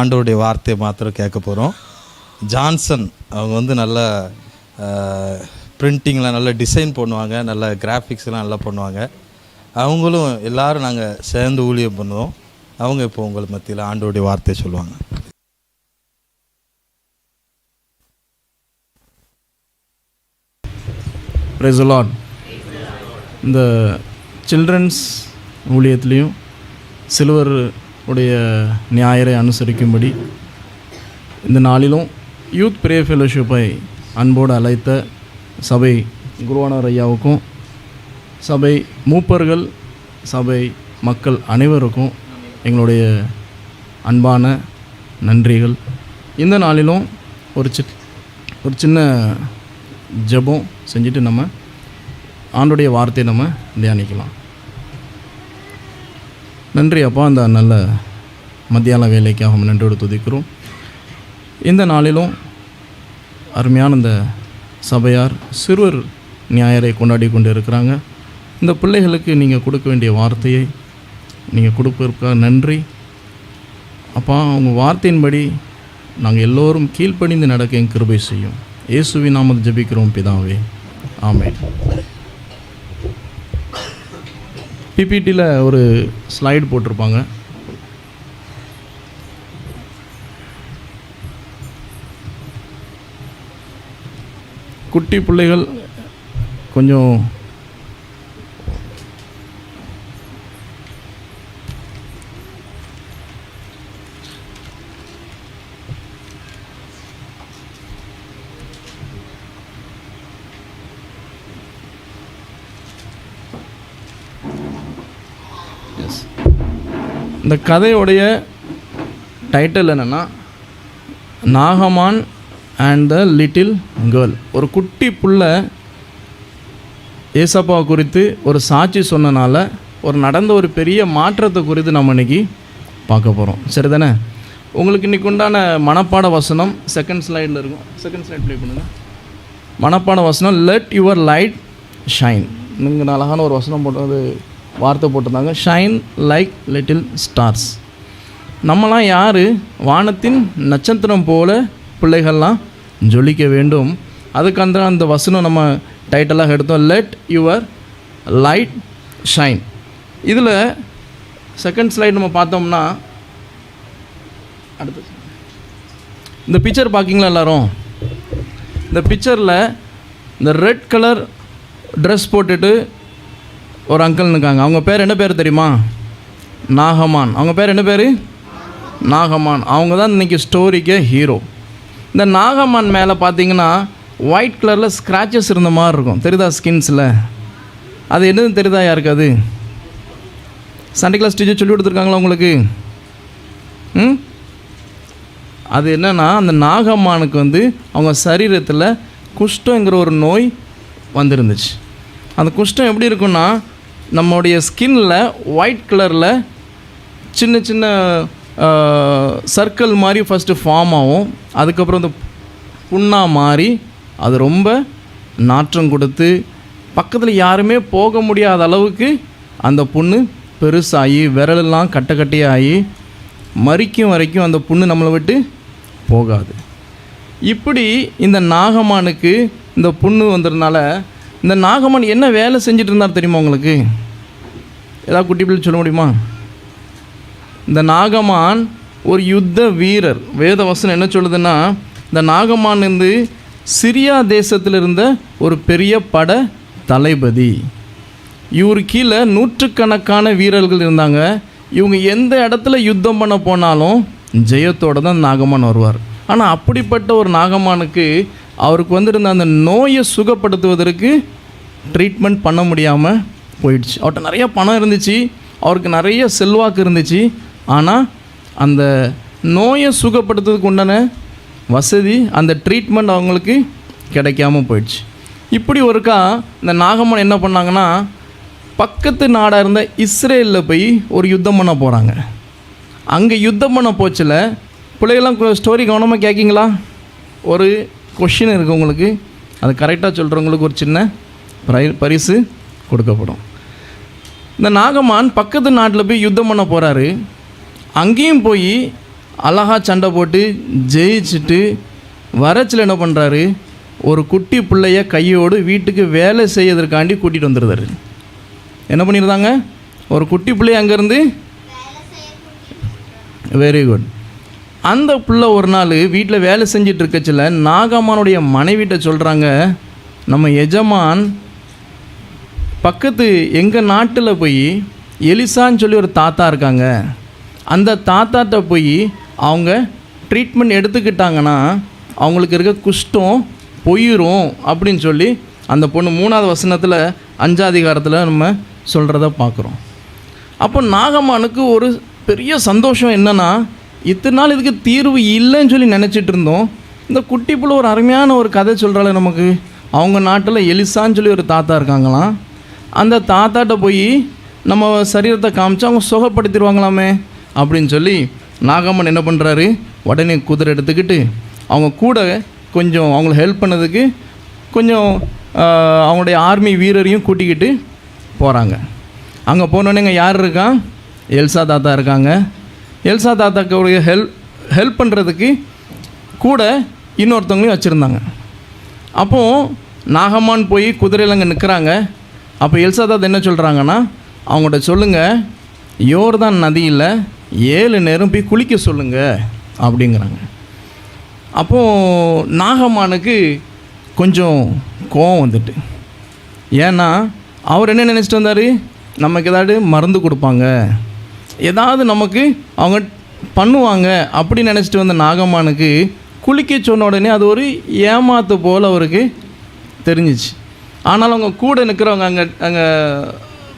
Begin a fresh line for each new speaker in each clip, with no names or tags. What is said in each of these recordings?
ஆண்டோருடைய வார்த்தையை மாத்திரம் கேட்க போகிறோம் ஜான்சன் அவங்க வந்து நல்ல பிரிண்டிங்லாம் நல்ல டிசைன் பண்ணுவாங்க நல்ல கிராஃபிக்ஸ்லாம் நல்லா பண்ணுவாங்க. அவங்களும் எல்லாரும் நாங்கள் சேர்ந்து ஊழியம் பண்ணுவோம். அவங்க இப்போ உங்கள் மத்தியில் ஆண்டோடைய வார்த்தையை சொல்லுவாங்க.
ரெசலான் இந்த சில்ட்ரன்ஸ் ஊழியத்துலேயும் சிலுவர் உடைய ஞாயிறை அனுசரிக்கும்படி இந்த நாளிலும் யூத் பிரே ஃபெலோஷிப்பை அன்போடு அழைத்த சபை குருவானர் ஐயாவுக்கும் சபை மூப்பர்கள் சபை மக்கள் அனைவருக்கும் எங்களுடைய அன்பான நன்றிகள். இந்த நாளிலும் ஒரு சி ஒரு சின்ன ஜெபம் செஞ்சுட்டு நம்ம ஆண்டுடைய வார்த்தையை நம்ம தியானிக்கலாம். நன்றி அப்பா. அந்த நல்ல மத்தியான வேலைக்காக நன்றியோடு துதிக்கிறோம். இந்த நாளிலும் அருமையான இந்த சபையார் சிறுவர் ஞாயிறை கொண்டாடி கொண்டு இருக்கிறாங்க இந்த பிள்ளைகளுக்கு நீங்கள் கொடுக்க வேண்டிய வார்த்தையை நீங்கள் கொடுப்பதற்காக நன்றி. அப்பா அவங்க வார்த்தையின்படி நாங்கள் எல்லோரும் கீழ்ப்படிந்து நடக்க என் கிருபை செய்யும். இயேசுவின் நாமது ஜெபிக்கிறோம் பிதாவே. ஆமே பிபிடியில் ஒரு ஸ்லைடு போட்டிருப்பாங்க. குட்டி பிள்ளைகள் கொஞ்சம் இந்த கதையுடைய டைட்டில் என்னென்னா நாகமான் அண்ட் த லிட்டில் கேர்ள் ஒரு குட்டி புள்ள ஏசப்பா குறித்து ஒரு சாட்சி சொன்னனால ஒரு நடந்த ஒரு பெரிய மாற்றத்தை குறித்து நம்ம இன்றைக்கி பார்க்க போகிறோம் சரி தானே உங்களுக்கு இன்றைக்கு உண்டான மனப்பாட வசனம் செகண்ட் ஸ்லைடில் இருக்கும். செகண்ட் ஸ்லைட் ப்ளே பண்ணுங்கள் மனப்பாட வசனம் லெட் யுவர் லைட் ஷைன் நீங்கள் அழகான ஒரு வசனம் போடுறது வார்த்தை போட்டிருந்தாங்க. ஷைன் லைக் லிட்டில் ஸ்டார்ஸ் நம்மலாம் யார்? வானத்தின் நட்சத்திரம் போல பிள்ளைகள்லாம் ஜொலிக்க வேண்டும். அதுக்கு அந்த அந்த வசனம் நம்ம டைட்டலாக எடுத்தோம். லெட் யுவர் லைட் ஷைன் இதில் செகண்ட் ஸ்லைட் நம்ம பார்த்தோம்னா அடுத்து இந்த பிக்சர் பார்க்கிங்களா எல்லாரும்? இந்த பிக்சரில் இந்த ரெட் கலர் ட்ரெஸ் போட்டுட்டு ஒரு அங்கிள் இருக்காங்க அவங்க பேர் என்ன பேர் தெரியுமா? நாகமான். அவங்க பேர் என்ன பேர்? நாகமான். அவங்க தான் இன்றைக்கி ஸ்டோரிக்கே ஹீரோ இந்த நாகமான் மேலே பார்த்தீங்கன்னா ஒயிட் கலரில் ஸ்க்ராச்சஸ் இருந்த மாதிரி இருக்கும். தெரியுதா ஸ்கின்ஸில் அது என்னது தெரியுதா யாருக்கு அது? சண்டே கிளாஸ் டீச்சர் சொல்லி கொடுத்துருக்காங்களா உங்களுக்கு? ம்? அது என்னென்னா அந்த நாகம்மானுக்கு வந்து அவங்க சரீரத்தில் குஷ்டங்கிற ஒரு நோய் வந்திருந்துச்சு. அந்த குஷ்டம் எப்படி இருக்குன்னா நம்மளுடைய ஸ்கின்னில் ஒயிட் கலரில் சின்ன சின்ன சர்க்கிள் மாதிரி ஃபஸ்ட்டு ஃபார்ம் ஆகும். அதுக்கப்புறம் இந்த புண்ணாக மாறி அது ரொம்ப நாற்றம் கொடுத்து பக்கத்தில் யாருமே போக முடியாத அளவுக்கு அந்த புண்ணு பெருசாகி விரலெல்லாம் கட்ட கட்டையாகி மறிக்கும் வரைக்கும் அந்த புண்ணு நம்மளை விட்டு போகாது. இப்படி இந்த நாகமானுக்கு இந்த புண்ணு வந்ததுனால இந்த நாகமான் என்ன வேலை செஞ்சுட்டு இருந்தார் தெரியுமா உங்களுக்கு? ஏதாவது குட்டி பிள்ளை சொல்ல முடியுமா? இந்த நாகமான் ஒரு யுத்த வீரர். வேத வசனம் என்ன சொல்லுதுன்னா இந்த நாகமான் வந்து சிரியா தேசத்தில் இருந்த ஒரு பெரிய பட தளபதி. இவர் கீழே நூற்றுக்கணக்கான வீரர்கள் இருந்தாங்க. இவங்க எந்த இடத்துல யுத்தம் பண்ண போனாலும் ஜெயத்தோட தான் நாகமான் வருவார். ஆனால் அப்படிப்பட்ட ஒரு நாகமானுக்கு அவருக்கு வந்திருந்த அந்த நோயை சுகப்படுத்துவதற்கு ட்ரீட்மெண்ட் பண்ண முடியாமல் போயிடுச்சு. அவர்கிட்ட நிறைய பணம் இருந்துச்சு. அவருக்கு நிறைய செல்வாக்கு இருந்துச்சு. ஆனால் அந்த நோயை சுகப்படுத்துறதுக்கு உண்டான வசதி அந்த ட்ரீட்மெண்ட் அவங்களுக்கு கிடைக்காம போயிடுச்சு. இப்படி ஒருக்கா இந்த நாகம்மன் என்ன பண்ணாங்கன்னா பக்கத்து நாடாக இருந்த இஸ்ரேலில் போய் ஒரு யுத்தம் பண்ண போகிறாங்க அங்கே யுத்தம் பண்ண போச்சில் பிள்ளைகள்லாம் ஸ்டோரி கவனமாக கேட்கிங்களா ஒரு கொஷின் இருக்குது உங்களுக்கு அது கரெக்டாக சொல்கிறவங்களுக்கு ஒரு சின்ன பிரை பரிசு கொடுக்கப்படும். இந்த நாகமான் பக்கத்து நாட்டில் போய் யுத்தம் பண்ண போகிறாரு அங்கேயும் போய் அழகா சண்டை போட்டு ஜெயிச்சுட்டு வரச்சில் என்ன பண்ணுறாரு ஒரு குட்டி பிள்ளைய கையோடு வீட்டுக்கு வேலை செய்யறதுக்காண்டி கூட்டிகிட்டு வந்துடுறாரு என்ன பண்ணியிருந்தாங்க ஒரு குட்டி பிள்ளைய அங்கேருந்து வெரி குட் அந்த புள்ள ஒரு நாள் வீட்டில் வேலை செஞ்சிட்டு இருக்கச்சில நாகம்மானுடைய மனைவிட்ட சொல்கிறாங்க நம்ம எஜமான் பக்கத்து எங்கள் நாட்டில் போய் எலிசான்னு சொல்லி ஒரு தாத்தா இருக்காங்க. அந்த தாத்தாட்ட போய் அவங்க ட்ரீட்மெண்ட் எடுத்துக்கிட்டாங்கன்னா அவங்களுக்கு இருக்க குஷ்டம் பொய்யிரும் அப்படின்னு சொல்லி அந்த பொண்ணு மூணாவது வசனத்தில் அஞ்சாதிகாரத்தில் நம்ம சொல்கிறத பார்க்குறோம் அப்போ நாகம்மானுக்கு ஒரு பெரிய சந்தோஷம் என்னன்னா இத்தனை நாள் இதுக்கு தீர்வு இல்லைன்னு சொல்லி நினச்சிட்டு இருந்தோம். இந்த குட்டி புள்ள ஒரு அருமையான ஒரு கதை சொல்கிறாள் நமக்கு. அவங்க நாட்டில் எலிசான்னு சொல்லி ஒரு தாத்தா இருக்காங்களாம். அந்த தாத்தாட்ட போய் நம்ம சரீரத்தை காமிச்சு அவங்க சுகப்படுத்திடுவாங்களாமே அப்படின்னு சொல்லி நாகம்மன் என்ன பண்ணுறாரு உடனே குதிரை எடுத்துக்கிட்டு அவங்க கூட கொஞ்சம் அவங்கள ஹெல்ப் பண்ணதுக்கு கொஞ்சம் அவங்களுடைய ஆர்மி வீரரையும் கூட்டிக்கிட்டு போகிறாங்க அங்கே போனோடனே யார் இருக்கான் எல்சா தாத்தா இருக்காங்க. எல்சா தாத்தாக்கு ஹெல்ப் ஹெல்ப் பண்ணுறதுக்கு கூட இன்னொருத்தவங்களையும் வச்சுருந்தாங்க. அப்போது நாகம்மான் போய் குதிரையில் அங்கே நிற்கிறாங்க அப்போ எல்சா தாத்தா என்ன சொல்கிறாங்கன்னா அவங்கள்ட்ட சொல்லுங்கள் யோர்தான் நதியில் ஏழு நேரம் போய் குளிக்க சொல்லுங்கள் அப்படிங்கிறாங்க. அப்போது நாகம்மானுக்கு கொஞ்சம் கோவம் வந்துட்டு. ஏன்னா அவர் என்ன நினச்சிட்டு வந்தார்? நமக்கு ஏதாவது மருந்து கொடுப்பாங்க. ஏதாவது நமக்கு அவங்க பண்ணுவாங்க அப்படின்னு நினச்சிட்டு வந்த நாகம்மானுக்கு குளிக்க சொன்ன உடனே அது ஒரு ஏமாத்து போல் அவருக்கு தெரிஞ்சிச்சு. ஆனாலும் அவங்க கூட நிற்கிறவங்க அங்கே அங்கே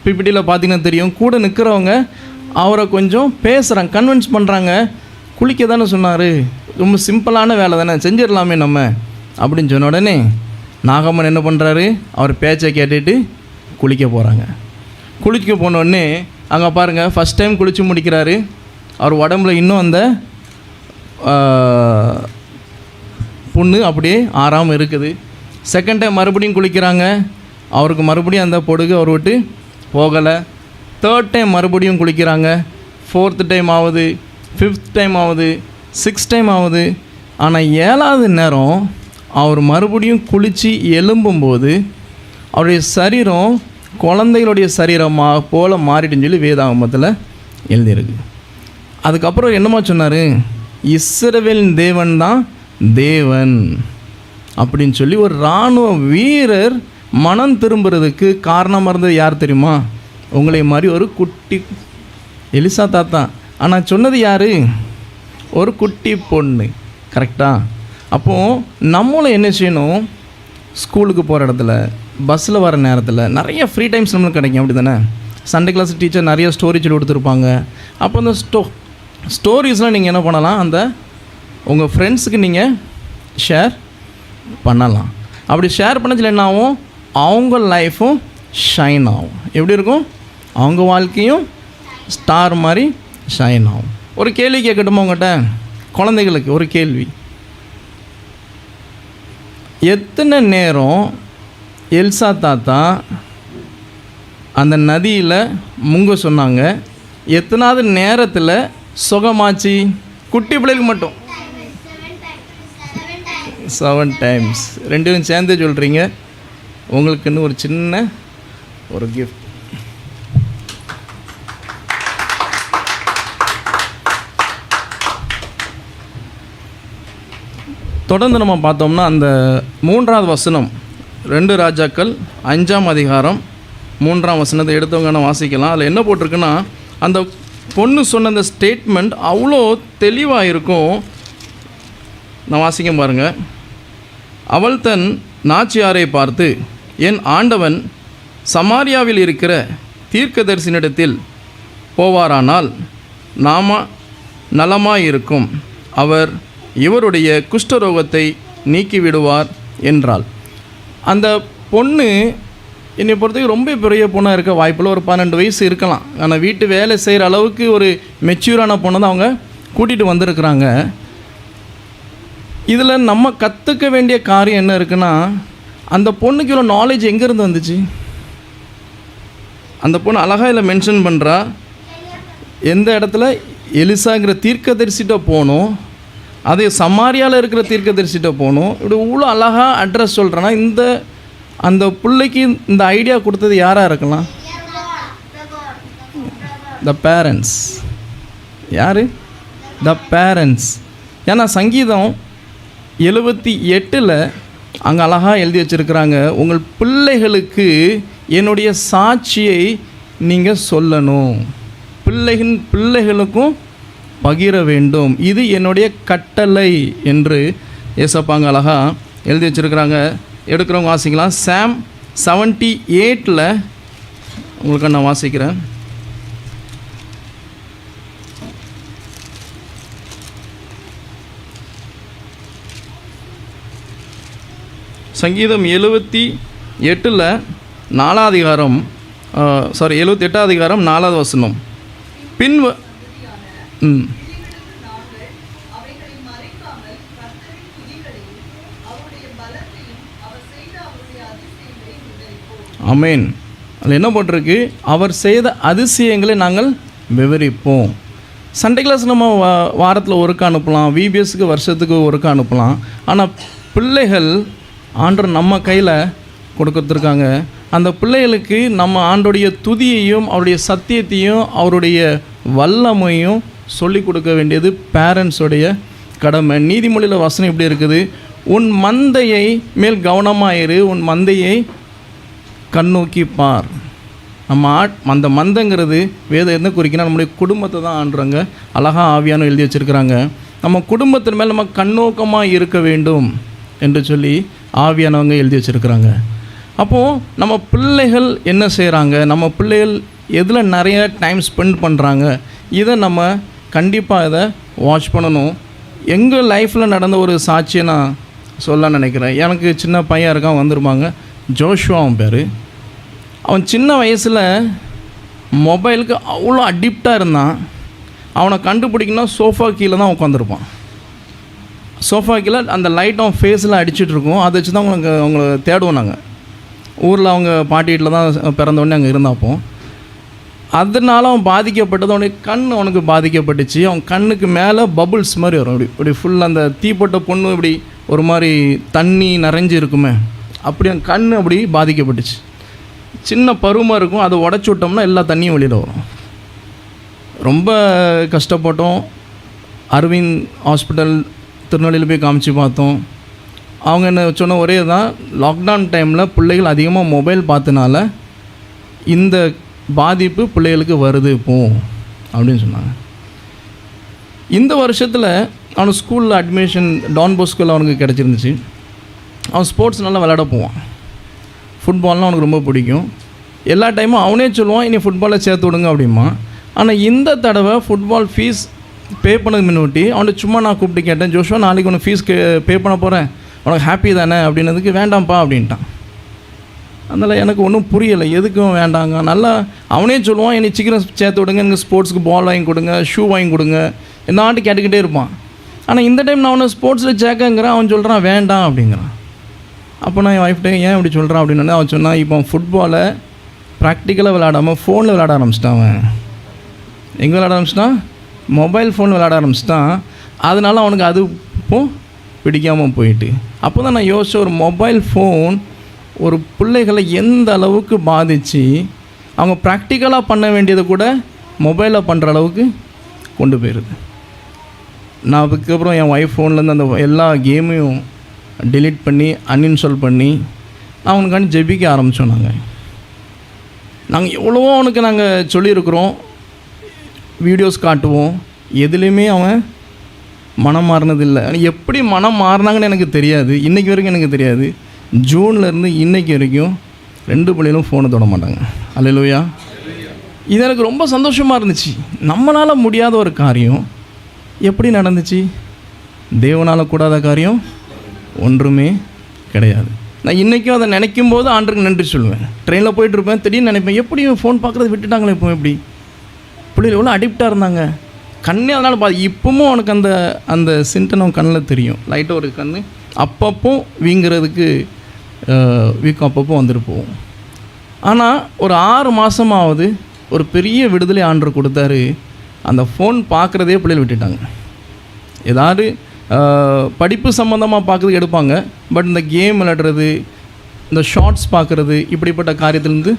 பிபிடியில் பார்த்தீங்கன்னா தெரியும். கூட நிற்கிறவங்க அவரை கொஞ்சம் பேசுகிறாங்க கன்வின்ஸ் பண்ணுறாங்க குளிக்க தானே சொன்னார். ரொம்ப சிம்பிளான வேலை தானே செஞ்சிடலாமே நம்ம அப்படின்னு சொன்ன உடனே நாகம்மன் என்ன பண்ணுறாரு அவர் பேச்சை கேட்டுட்டு குளிக்க போகிறாங்க குளிக்க போனோடனே அங்கே பாருங்கள் ஃபஸ்ட் டைம் குளித்து முடிக்கிறாரு. அவர் உடம்புல இன்னும் அந்த புண்ணு அப்படியே ஆறாமல் இருக்குது. செகண்ட் டைம் மறுபடியும் குளிக்கிறாங்க. அவருக்கு மறுபடியும் அந்த பொடுகு அவர் விட்டு போகலை. தேர்ட் டைம் மறுபடியும் குளிக்கிறாங்க. ஃபோர்த்து டைம் ஆகுது ஃபிஃப்த் டைம் ஆகுது சிக்ஸ் டைம் ஆகுது. ஆனால் ஏழாவது நேரம் அவர் மறுபடியும் குளித்து எழும்பும்போது அவருடைய சரீரம் குழந்தைகளுடைய சரீரமாக போல மாறிடுன்னு சொல்லி வேதாகமத்தில் எழுதியிருக்கு. அதுக்கப்புறம் என்னமா சொன்னார்? இஸ்ரவேலின் தேவன் தான் தேவன் அப்படின்னு சொல்லி ஒரு இராணுவ வீரர் மனம் திரும்புறதுக்கு காரணமாக இருந்தது யார் தெரியுமா? உங்களை மாதிரி ஒரு குட்டி எலிசா தாத்தா. ஆனால் சொன்னது யார்? ஒரு குட்டி பொண்ணு. கரெக்டாக அப்போது நம்மளும் என்ன செய்யணும்? ஸ்கூலுக்கு போகிற இடத்துல பஸ்ஸில் வர நேரத்தில் நிறைய ஃப்ரீ டைம்ஸ் நம்மளுக்கு கிடைக்கும் அப்படி தானே சண்டே கிளாஸ் டீச்சர் நிறைய ஸ்டோரி சொல்லி கொடுத்துருப்பாங்க. அப்போ அந்த ஸ்டோ ஸ்டோரிஸ்லாம் நீங்கள் என்ன பண்ணலாம்? அந்த உங்கள் ஃப்ரெண்ட்ஸுக்கு நீங்கள் ஷேர் பண்ணலாம். அப்படி ஷேர் பண்ணதில் என்ன ஆகும்? அவங்க லைஃப்பும் ஷைன் ஆகும். எப்படி இருக்கும்? அவங்க வாழ்க்கையும் ஸ்டார் மாதிரி ஷைன் ஆகும். ஒரு கேள்வி கேட்கட்டுமா உங்கள்கிட்ட குழந்தைகளுக்கு ஒரு கேள்வி. எத்தனை நேரம் எல்சா தாத்தா அந்த நதியில் முங்க சொன்னாங்க எத்தனாவது நேரத்தில் சுகமாச்சு? குட்டி பிள்ளைகளுக்கு மட்டும். செவன் டைம்ஸ் ரெண்டும் சேர்ந்து சொல்கிறீங்க உங்களுக்குன்னு ஒரு சின்ன ஒரு கிஃப்ட் தொடர்ந்து நம்ம பார்த்தோம்னா அந்த மூன்றாவது வசனம் ரெண்டு ராஜாக்கள் அஞ்சாம் அதிகாரம் மூன்றாம் வசனத்தை எடுத்தவங்க நான் வாசிக்கலாம். அதில் என்ன போட்டிருக்குன்னா அந்த பொண்ணு சொன்ன அந்த ஸ்டேட்மெண்ட் அவ்வளோ தெளிவாக இருக்கும் நான் வாசிக்க பாருங்கள் அவள் தன் நாச்சியாரை பார்த்து என் ஆண்டவன் சமாரியாவில் இருக்கிற தீர்க்கதரிசனிடத்தில் போவாரானால் நாம நலமாயிருக்கும். அவர் இவருடைய குஷ்டரோகத்தை நீக்கிவிடுவார் என்றாள். அந்த பொண்ணு என்னை பொறுத்தவரைக்கும் ரொம்ப பெரிய பொண்ணாக இருக்க வாய்ப்பில் ஒரு பன்னெண்டு வயசு இருக்கலாம். ஆனால் வீட்டு வேலை செய்கிற அளவுக்கு ஒரு மெச்சூரான பொண்ணை தான் அவங்க கூட்டிகிட்டு வந்திருக்கிறாங்க. இதில் நம்ம கற்றுக்க வேண்டிய காரியம் என்ன இருக்குன்னா அந்த பொண்ணுக்கு இவ்வளோ நாலேஜ் எங்கேருந்து வந்துச்சு? அந்த பொண்ணு அழகாக இதில் மென்ஷன் பண்ணுறா எந்த இடத்துல? எலிசாங்கிற தீர்க்கதரிசிட்ட போகணும் அதே சமாரியாவில் இருக்கிற தீர்க்கதரிசிட்ட போகணும். இப்படி இவ்வளோ அழகாக அட்ரஸ் சொல்கிறேன்னா இந்த அந்த பிள்ளைக்கு இந்த ஐடியா கொடுத்தது யாராக இருக்கலாம்? த பேரண்ட்ஸ் யார்? த பேரண்ட்ஸ் ஏன்னா சங்கீதம் எழுபத்தி எட்டில் அங்கே அழகாக எழுதி வச்சுருக்கிறாங்க உங்கள் பிள்ளைகளுக்கு என்னுடைய சாட்சியை நீங்கள் சொல்லணும். பிள்ளைகள் பிள்ளைகளுக்கும் பகிர வேண்டும். இது என்னுடைய கட்டளை என்று ஏசப்பாங்க அழகா எழுதி வச்சுருக்கிறாங்க. எடுக்கிறவங்க வாசிக்கலாம். சாம் செவன்ட்டி எயிட்டில் உங்களுக்கு நான் வாசிக்கிறேன். சங்கீதம் எழுபத்தி எட்டில் நாலாவது அதிகாரம் சாரி எழுபத்தி எட்டாவது அதிகாரம் நாலாவது வசனம். பின் ம். அமேன் அதில் என்ன போட்டிருக்கு? அவர் செய்த அதிசயங்களை நாங்கள் விவரிப்போம். சண்டே கிளாஸ் நம்ம வா வாரத்தில் ஒருக்கா அனுப்பலாம். விபிஎஸ்க்கு வருஷத்துக்கு ஒருக்கா அனுப்பலாம். ஆனால் பிள்ளைகள் ஆண்டவர் நம்ம கையில் கொடுத்துருக்காங்க அந்த பிள்ளைகளுக்கு நம்ம ஆண்டோடைய துதியையும் அவருடைய சத்தியத்தையும் அவருடைய வல்லமையும் சொல்லி கொடுக்க வேண்டியது பேரண்ட்ஸுடைய கடமை. நீதிமொழியில் வசனம் இப்படி இருக்குது. உன் மந்தையை மேல் கவனமாயிரு உன் மந்தையை கண்ணோக்கி பார். நம்ம ஆட் அந்த மந்தங்கிறது வேதம் என்ன குறிக்கணும் நம்முடைய குடும்பத்தை தான் ஆண்டுறாங்க. அழகாக ஆவியானம் எழுதி வச்சுருக்கிறாங்க. நம்ம குடும்பத்தின் மேல் நம்ம கண்ணோக்கமாக இருக்க வேண்டும் என்று சொல்லி ஆவியானவங்க எழுதி வச்சுருக்கிறாங்க. அப்போது நம்ம பிள்ளைகள் என்ன செய்கிறாங்க நம்ம பிள்ளைகள் எதில் நிறைய டைம் ஸ்பெண்ட் பண்ணுறாங்க இதை நம்ம கண்டிப்பாக இதை வாட்ச் பண்ணணும். எங்கள் லைஃப்பில் நடந்த ஒரு சாட்சியை நான் சொல்ல நினைக்கிறேன். எனக்கு சின்ன பையன் இருக்கான் வந்துருப்பாங்க. ஜோஷுவா அவன் பேர். அவன் சின்ன வயசில் மொபைலுக்கு அவ்வளோ அடிப்டாக இருந்தான். அவனை கண்டுபிடிக்கணும்னா சோஃபா கீழே தான் உட்காந்துருப்பான் சோஃபா கீழே அந்த லைட் அவன் ஃபேஸில் அடிச்சிட்ருக்கோம் அதை வச்சு தான் அவங்களுக்கு அவங்கள தேடுவோம் நாங்கள் ஊரில் அவங்க பாட்டி வீட்டில் தான் பிறந்தவொடனே அங்கே இருந்தாப்போம் அதனால அவன் பாதிக்கப்பட்டது. அவனுக்கு கண் அவனுக்கு பாதிக்கப்பட்டுச்சு. அவன் கண்ணுக்கு மேலே பபுள்ஸ் மாதிரி வரும். இப்படி இப்படி ஃபுல் அந்த தீப்பட்ட பொண்ணு இப்படி ஒரு மாதிரி தண்ணி நிறைஞ்சு இருக்குமே. அப்படி அவன் கண் அப்படி பாதிக்கப்பட்டுச்சு. சின்ன பருவமாக இருக்கும். அதை உடச்சி விட்டோம்னா எல்லா தண்ணியும் வெளியில் வரும். ரொம்ப கஷ்டப்பட்டோம். அரவிந்த் ஹாஸ்பிட்டல் திருநெல்வேலியில் போய் காமிச்சு பார்த்தோம். அவங்க என்ன சொன்ன ஒரே தான் லாக்டவுன் டைமில் பிள்ளைகள் அதிகமாக மொபைல் பார்த்தனால இந்த பாதிப்பு பிள்ளைகளுக்கு வருது இப்போ அப்படின்னு சொன்னாங்க. இந்த வருஷத்தில் அவனுக்கு ஸ்கூலில் அட்மிஷன் டான் போஸ்கோவில் அவனுக்கு கிடச்சிருந்துச்சு. அவன் ஸ்போர்ட்ஸ் நல்லா விளையாட போவான். ஃபுட்பால்னால் அவனுக்கு ரொம்ப பிடிக்கும். எல்லா டைமும் அவனே சொல்லுவான் இனி ஃபுட்பாலில் சேர்த்து விடுங்க அப்படிமா ஆனால் இந்த தடவை ஃபுட்பால் ஃபீஸ் பே பண்ணது முன்னூட்டி அவன்கிட்ட சும்மா நான் கூப்பிட்டு கேட்டேன் ஜோஷுவா நாளைக்கு உனக்கு ஃபீஸ் பே பண்ண போகிறேன் உனக்கு ஹாப்பி தானே? அப்படின்னதுக்கு வேண்டாம்ப்பா அப்படின்ட்டான். அதனால் எனக்கு ஒன்றும் புரியலை. எதுக்கும் வேண்டாங்க. நல்லா அவனே சொல்லுவான் என்னை சீக்கிரம் சேர்த்து விடுங்க. எனக்கு ஸ்போர்ட்ஸ்க்கு பால் வாங்கி கொடுங்க ஷூ வாங்கி கொடுங்க. என்ன ஆட்டு கேட்டுக்கிட்டே இருப்பான். ஆனால் இந்த டைம் நான் அவனை ஸ்போர்ட்ஸில் சேர்க்கங்கிறேன். அவன் சொல்கிறான் வேண்டாம் அப்படிங்கிறான். அப்போ நான் என் ஒய்ஃப்டே ஏன் இப்படி சொல்கிறான் அப்படின்னு அவன் சொன்னான் இப்போ ஃபுட்பாலை ப்ராக்டிக்கலாக விளையாடாமல் ஃபோனில் விளையாட ஆரம்பிச்சிட்டான் அவன். எங்கே விளாட ஆரம்பிச்சிட்டான்? மொபைல் ஃபோன் விளாட ஆரம்பிச்சிட்டான். அதனால் அவனுக்கு அதுவும் பிடிக்காமல் போயிட்டு. அப்போ தான் நான் யோசிச்ச ஒரு மொபைல் ஃபோன் ஒரு பிள்ளைகளை எந்த அளவுக்கு பாதித்து அவங்க ப்ராக்டிக்கலாக பண்ண வேண்டியதை கூட மொபைலில் பண்ணுற அளவுக்கு கொண்டு போயிடுது நான் அதுக்கப்புறம் என் ஒய்ஃப் ஃபோன்லேருந்து அந்த எல்லா கேமையும் டிலீட் பண்ணி அன்இன்ஸ்டால் பண்ணி அவனுக்காண்டி ஜெபிக்க ஆரம்பித்தோம் நாங்கள் நாங்கள் எவ்வளவோ அவனுக்கு நாங்கள் சொல்லியிருக்கிறோம். வீடியோஸ் காட்டுவோம். எதுலேயுமே அவன் மனம் மாறினதில்லை. ஆனால் எப்படி மனம் மாறினாங்கன்னு எனக்கு தெரியாது. இன்றைக்கி வரைக்கும் எனக்கு தெரியாது. ஜூன்லேருந்து இன்னைக்கு வரைக்கும் ரெண்டு பிள்ளைகளும் ஃபோனை தொட மாட்டாங்க. அல்லையா இது எனக்கு ரொம்ப சந்தோஷமாக இருந்துச்சு. நம்மளால் முடியாத ஒரு காரியம். எப்படி நடந்துச்சு? தேவனால் கூடாத காரியம் ஒன்றுமே கிடையாது. நான் இன்றைக்கும் அதை நினைக்கும் போது ஆண்டுக்கு நன்றி சொல்லுவேன் ட்ரெயினில் போயிட்டுருப்பேன் திடீர்னு நினைப்பேன் எப்படி ஃபோன் பார்க்குறது விட்டுட்டாங்களே இப்போ எப்படி? பிள்ளைகள் எவ்வளோ அடிக்டாக இருந்தாங்க. கண்ணே அதனால் பா இப்பவும் அவனுக்கு அந்த அந்த சிம்டன் அவன் கண்ணில் தெரியும். லைட்டாக ஒரு கண் அப்பப்போ வீங்கிறதுக்கு வீக்கம் அப்பப்போ வந்துட்டு ஆனால் ஒரு ஆறு மாதமாவது ஒரு பெரிய விடுதலை ஆண்டர் கொடுத்தாரு அந்த ஃபோன் பார்க்குறதே பிள்ளைகள் விட்டுட்டாங்க. ஏதாவது படிப்பு சம்மந்தமாக பார்க்குறதுக்கு எடுப்பாங்க பட் இந்த கேம் விளையாடுறது இந்த ஷார்ட்ஸ் பார்க்குறது இப்படிப்பட்ட காரியத்திலேருந்து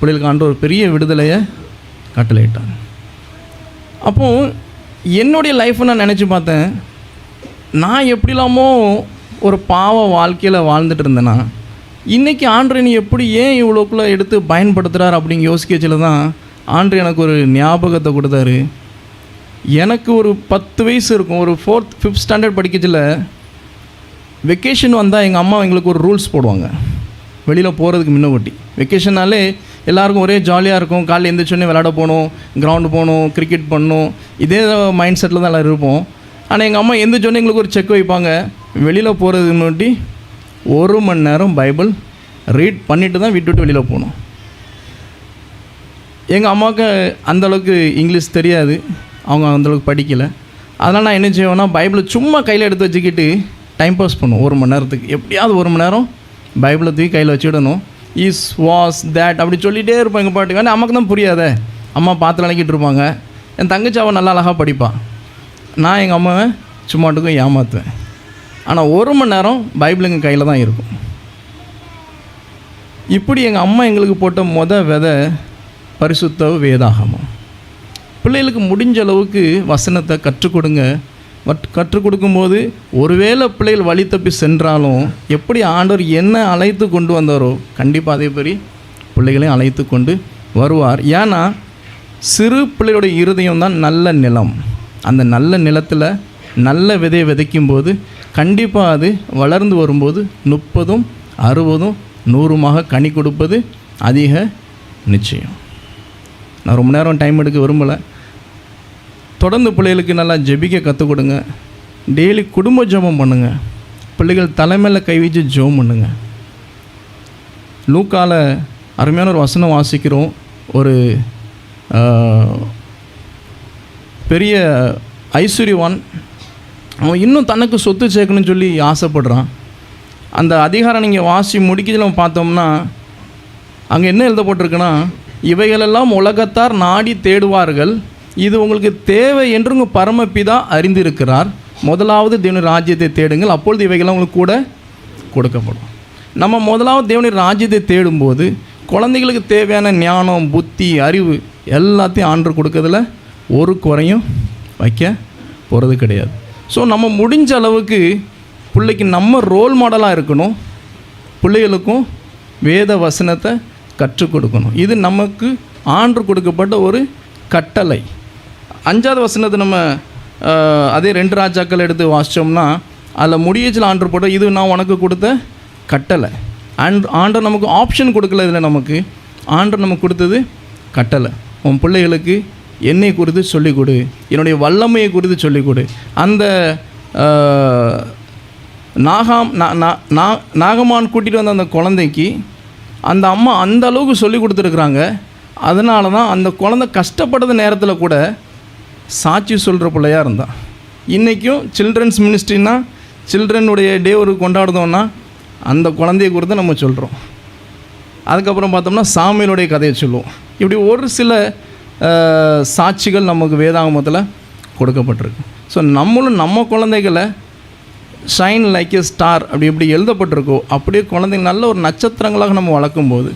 பிள்ளைகளுக்கு ஆண்டு ஒரு பெரிய விடுதலையை கட்டளையிட்டாங்க அப்போது என்னுடைய லைஃப்பை நான் நினச்சி பார்த்தேன் நான் எப்படிலாமோ ஒரு பாவ வாழ்க்கையில் வாழ்ந்துட்டு இருந்தேன்னா இன்றைக்கி ஆண்டு நீ எப்படி ஏன் இவ்வளோக்குள்ளே எடுத்து பயன்படுத்துகிறார் அப்படிங்க யோசிக்கச்சில் தான் ஆண்டு எனக்கு ஒரு ஞாபகத்தை கொடுத்தாரு. எனக்கு ஒரு பத்து வயசு இருக்கும். ஒரு ஃபோர்த் ஃபிஃப்த் ஸ்டாண்டர்ட் படிக்கச்சில் வெக்கேஷன் வந்தால் எங்கள் அம்மா எங்களுக்கு ஒரு ரூல்ஸ் போடுவாங்க. வெளியில் போகிறதுக்கு முன்னோட்டி. வெக்கேஷன்னாலே எல்லாருக்கும் ஒரே ஜாலியாக இருக்கும். காலையில் எழுந்திரிச்சோடனே விளையாட போகணும் கிரவுண்டு போகணும் கிரிக்கெட் பண்ணணும். இதே மைண்ட் செட்டில் தான் எல்லோரும் இருப்போம். ஆனால் எங்கள் அம்மா எந்திரிச்சோடனே எங்களுக்கு ஒரு செக் வைப்பாங்க. வெளியில் போகிறதுக்கு முன்னாடி ஒரு மணி நேரம் பைபிள் ரீட் பண்ணிவிட்டு தான் வீட்டு விட்டு வெளியில் போகணும். எங்கள் அம்மாவுக்கு அந்தளவுக்கு இங்கிலீஷ் தெரியாது. அவங்க அந்தளவுக்கு படிக்கலை. அதனால் நான் என்ன செய்வேன்னா பைபிளை சும்மா கையில் எடுத்து வச்சுக்கிட்டு டைம் பாஸ் பண்ணுவோம். ஒரு மணி நேரத்துக்கு. எப்படியாவது ஒரு மணி நேரம் பைபிளை தூக்கி கையில் வச்சுடணும் இஸ் வாஸ் தேட் அப்படி சொல்லிகிட்டே இருப்போம் எங்கள் பாட்டுக்கு. ஆனால் அம்மாக்கு தான் புரியாதே. அம்மா பார்த்து நினைக்கிட்டு இருப்பாங்க. என் தங்கச்சி அவன் நல்லா அழகாக படிப்பான் நான் எங்கள் அம்மாவை சும்மாட்டுக்கும் ஏமாற்றுவேன் ஆனால் ஒரு மணி நேரம் பைபிள் எங்கள் கையில் தான் இருக்கும். இப்படி எங்கள் அம்மா எங்களுக்கு போட்ட மொத விதை பரிசுத்த வேதாகமம். பிள்ளைகளுக்கு முடிஞ்ச அளவுக்கு வசனத்தை கற்றுக் கொடுங்க. கற்றுக் கொடுக்கும்போது ஒருவேளை பிள்ளைகள் வழி தப்பி சென்றாலும் எப்படி ஆண்டவர் என்ன அழைத்து கொண்டு வந்தாரோ கண்டிப்பாக அதே மாதிரி பிள்ளைகளையும் அழைத்து கொண்டு வருவார். ஏன்னா சிறு பிள்ளைகளுடைய இருதயம் தான் நல்ல நிலம். அந்த நல்ல நிலத்தில் நல்ல விதையை விதைக்கும் போது கண்டிப்பாக அது வளர்ந்து வரும்போது முப்பதும் அறுபதும் நூறுமாக கனி கொடுப்பது அதிக நிச்சயம். நான் ரொம்ப நேரம் டைம் எடுக்க விரும்பலை. தொடர்ந்து பிள்ளைகளுக்கு நல்லா ஜெபிக்க கற்றுக் கொடுங்க. டெய்லி குடும்ப ஜெபம் பண்ணுங்கள் பிள்ளைகள் தலைமையில் கை வச்சு ஜெபம் பண்ணுங்கள் லூக்கால அருமையான ஒரு வசனம் வாசிக்கிறோம். ஒரு பெரிய ஐஸ்வர்யவான் அவன் இன்னும் தனக்கு சொத்து சேர்க்கணும்னு சொல்லி ஆசைப்படுறான். அந்த அதிகாரம் நீங்கள் வாசி முடிக்கிறதுல பார்த்தோம்னா அங்கே என்ன எழுதப்பட்டிருக்குன்னா இவைகளெல்லாம் உலகத்தார் நாடி தேடுவார்கள். இது உங்களுக்கு தேவை என்று உங்கள் பரமபிதா அறிந்திருக்கிறார். முதலாவது தேவனுடைய ராஜ்யத்தை தேடுங்கள். அப்பொழுது இவைகள்லாம் உங்களுக்கு கூட கொடுக்கப்படும். நம்ம முதலாவது தேவனுடைய ராஜ்யத்தை தேடும்போது குழந்தைகளுக்கு தேவையான ஞானம் புத்தி அறிவு எல்லாத்தையும் ஆண்டு கொடுக்கறதுல ஒரு குறையும் வைக்க போகிறது கிடையாது. ஸோ நம்ம முடிஞ்ச அளவுக்கு பிள்ளைக்கு நம்ம ரோல் மாடலாக இருக்கணும். பிள்ளைகளுக்கும் வேத வசனத்தை கற்றுக் கொடுக்கணும். இது நமக்கு ஆண்டு கொடுக்கப்பட்ட ஒரு கட்டளை. அஞ்சாவது வசனத்தை நம்ம அதே ரெண்டு ராஜாக்கள் எடுத்து வாசித்தோம்னா அதில் முடியச்சில் ஆண்டு போட்டோம் இது நான் உனக்கு கொடுத்த கட்டளை. அண்ட் ஆண்டர் நமக்கு ஆப்ஷன் கொடுக்கல இதில் நமக்கு. ஆண்டர் நமக்கு கொடுத்தது கட்டளை. உன் பிள்ளைகளுக்கு என்னை குறித்து சொல்லிக் கொடு என்னுடைய வல்லமையை குறித்து சொல்லிக் கொடு அந்த நாகாம் நாகமான் கூட்டிகிட்டு வந்த அந்த குழந்தைக்கு அந்த அம்மா அந்த அளவுக்கு சொல்லி கொடுத்துருக்குறாங்க. அதனால தான் அந்த குழந்தை கஷ்டப்படுற நேரத்தில் கூட சாட்சி சொல்கிற பிள்ளையாக இருந்தான் இன்றைக்கும் சில்ட்ரன்ஸ் மினிஸ்ட்ரினா சில்ட்ரனுடைய டே ஒரு கொண்டாடுதோன்னா அந்த குழந்தைய குறித்து நம்ம சொல்கிறோம் அதுக்கப்புறம் பார்த்தோம்னா சாமியலுடைய கதையை சொல்லுவோம். இப்படி ஒரு சில சாட்சிகள் நமக்கு வேதாகமத்தில் கொடுக்கப்பட்டிருக்கு. ஸோ நம்மளும் நம்ம குழந்தைகளை ஷைன் லைக் எ ஸ்டார் அப்படி எப்படி எழுதப்பட்டிருக்கோ அப்படியே குழந்தைங்க நல்ல ஒரு நட்சத்திரங்களாக நம்ம வளர்க்கும்போது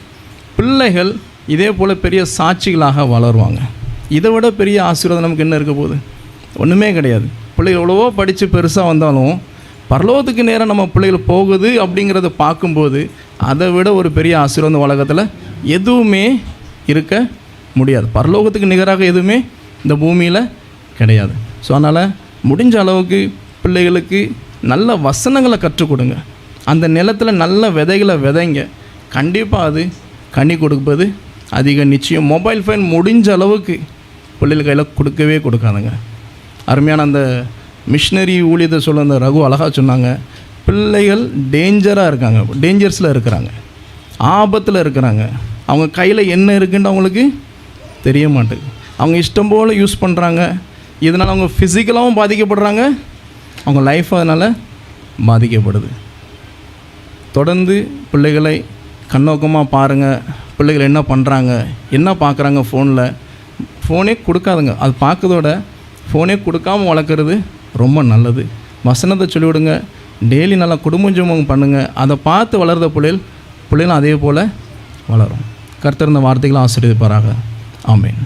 பிள்ளைகள் இதே போல் பெரிய சாட்சிகளாக வளருவாங்க. இதை விட பெரிய ஆசீர்வாதம் நமக்கு என்ன இருக்க போகுது? ஒன்றுமே கிடையாது. பிள்ளைகள் எவ்வளவோ படித்து பெருசாக வந்தாலும் பரலோகத்துக்கு நேரம் நம்ம பிள்ளைகள் போகுது அப்படிங்கிறத பார்க்கும்போது அதை விட ஒரு பெரிய ஆசீர்வாதம் உலகத்தில் எதுவுமே இருக்க முடியாது. பரலோகத்துக்கு நிகராக எதுவுமே இந்த பூமியில் கிடையாது. ஸோ அதனால் முடிஞ்ச அளவுக்கு பிள்ளைகளுக்கு நல்ல வசனங்களை கற்றுக் கொடுங்க. அந்த நிலத்தில் நல்ல விதைகளை விதைங்க. கண்டிப்பாக அது கனி கொடுப்பது அதிக நிச்சயம். மொபைல் ஃபோன் முடிஞ்ச அளவுக்கு பிள்ளைகள் கையில் கொடுக்கவே கொடுக்காதுங்க. அருமையான அந்த மிஷினரி ஊழியத்தை சொல்ல அந்த ரகு அழகாக சொன்னாங்க. பிள்ளைகள் டேஞ்சராக இருக்காங்க. டேஞ்சர்ஸில் இருக்கிறாங்க. ஆபத்தில் இருக்கிறாங்க. அவங்க கையில் என்ன இருக்குன்னு அவங்களுக்கு தெரிய மாட்டேங்குது அவங்க இஷ்டம் போல் யூஸ் பண்ணுறாங்க இதனால் அவங்க ஃபிசிக்கலாகவும் பாதிக்கப்படுறாங்க. அவங்க லைஃப் அதனால் பாதிக்கப்படுது. தொடர்ந்து பிள்ளைகளை கண்ணோக்கமாக பாருங்கள் பிள்ளைகள் என்ன பண்ணுறாங்க என்ன பார்க்குறாங்க ஃபோனில் ஃபோனே கொடுக்காதுங்க. அது பார்க்கறதோட ஃபோனே கொடுக்காம வளர்க்குறது ரொம்ப நல்லது. வசனத்தை சொல்லிவிடுங்க. டெய்லி நல்லா குடும்பம் ஜெபம் பண்ணுங்கள் அதை பார்த்து வளர்கிற பிள்ளைகள் பிள்ளைகளும் அதே போல் வளரும். கருத்திருந்த வார்த்தைகளும் ஆசிரியப்பாராக ஆமென்